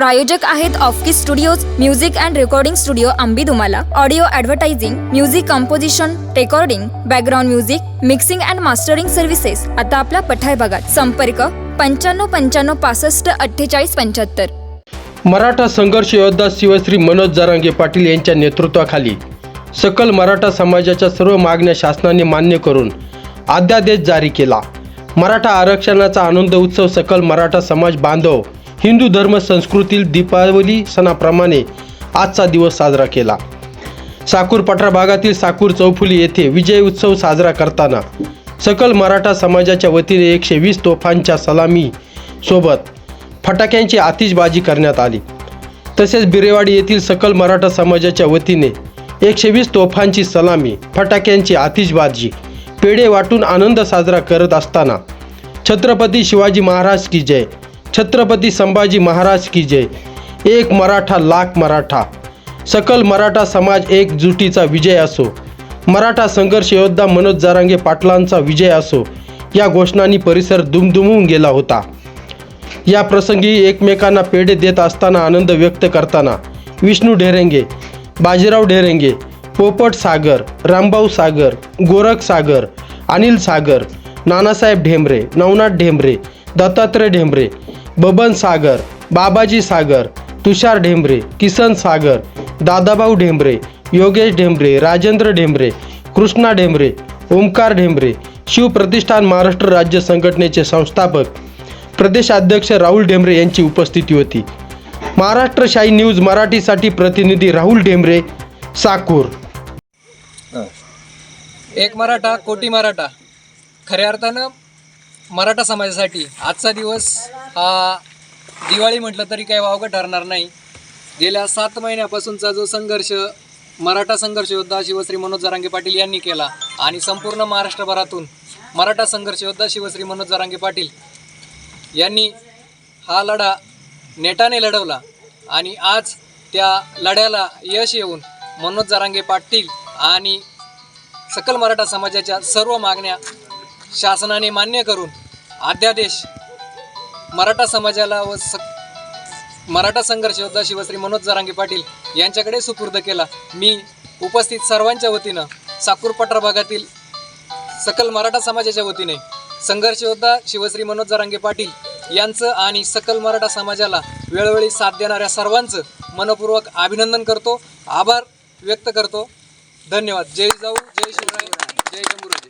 प्रायोजक आहेत offkey studios music and recording studio Ambi Dumala. Audio advertising music composition recording background music mixing and mastering services आता आपल्या पठाय भागात संपर्क पंच्याण्णव पंच्याण्णव पासष्ट अठ्ठेचाळीस पंच्याहत्तर. मराठा संघर्ष योद्धा शिवश्री मनोज जरांगे पाटील यांच्या नेतृत्वाखाली सकल मराठा समाजाच्या सर्व मागण्या शासनाने मान्य करून अध्यादेश जारी केला. मराठा आरक्षणाचा आनंद उत्सव सकल मराठा समाज बांधव हिंदू धर्म संस्कृतील दीपावली सणाप्रमाणे आजचा दिवस साजरा केला. साकूर पठार भागातील साकूर चौफुली येथे विजय उत्सव साजरा करताना सकल मराठा समाजाच्या वतीने एकशे वीस तोफांच्या सलामी सोबत फटाक्यांची आतिषबाजी करण्यात आली. तसेच बिरेवाडी येथील सकल मराठा समाजाच्या वतीने एकशे वीस तोफांची सलामी फटाक्यांची आतिषबाजी पेढे वाटून आनंद साजरा करत असताना छत्रपती शिवाजी महाराज की जय. छत्रपती संभाजी महाराज की जय. एक मराठा लाख मराठा. सकल मराठा समाज एकजुटीचा विजय असो. मराठा संघर्ष योद्धा मनोज जारांगे पाटलांचा विजय असो. या घोषणांनी परिसर दुमदुमून गेला होता. या प्रसंगी एकमेकांना पेढे देत असताना आनंद व्यक्त करताना विष्णू ढेरेंगे बाजीराव ढेरेंगे पोपट सागर रामभाऊ सागर गोरख सागर अनिल सागर नानासाहेब ढेंबरे नवनाथ ढेंबरे दत्तात्रय ढेंबरे बबन सागर बाबाजी सागर तुषार ढेंबरे किसन सागर दादाभाऊ ढेंबरे योगेश ढेंबरे राजेंद्र ढेंबरे कृष्णा ढेंबरे ओंकार ढेंबरे शिवप्रतिष्ठान महाराष्ट्र राज्य संघटनेचे संस्थापक प्रदेशाध्यक्ष राहुल ढेंबरे यांची उपस्थिती होती. महाराष्ट्र शाही न्यूज मराठीसाठी प्रतिनिधी राहुल ढेंबरे साकूर. एक मराठा कोटी मराठा. खऱ्या अर्थानं मराठा समाजासाठी आजचा दिवस हा दिवाळी म्हटलं तरी काही वावगं ठरणार नाही. गेल्या सात महिन्यापासूनचा जो संघर्ष मराठा संघर्ष योद्धा शिवश्री मनोज जरांगे पाटील यांनी केला आणि संपूर्ण महाराष्ट्रभरातून मराठा संघर्ष योद्धा शिवश्री मनोज जरांगे पाटील यांनी हा लढा नेटाने लढवला आणि आज त्या लढ्याला यश येऊन मनोज जरांगे पाटील आणि सकल मराठा समाजाच्या सर्व मागण्या शासनाने मान्य करून अध्यादेश. मराठा समाजाला व स मराठा संघर्ष योद्धा शिवश्री मनोज जरांगे पाटील यांच्याकडे सुपूर्द केला. मी उपस्थित सर्वांच्या वतीनं साकूर पठार भागातील सकल मराठा समाजाच्या वतीने संघर्ष योद्धा शिवश्री मनोज जरांगे पाटील यांचं आणि सकल मराठा समाजाला वेळोवेळी साथ देणाऱ्या सर्वांचं मनपूर्वक अभिनंदन करतो. आभार व्यक्त करतो. धन्यवाद. जय जाऊ जय शिवराय जय शंभूराजे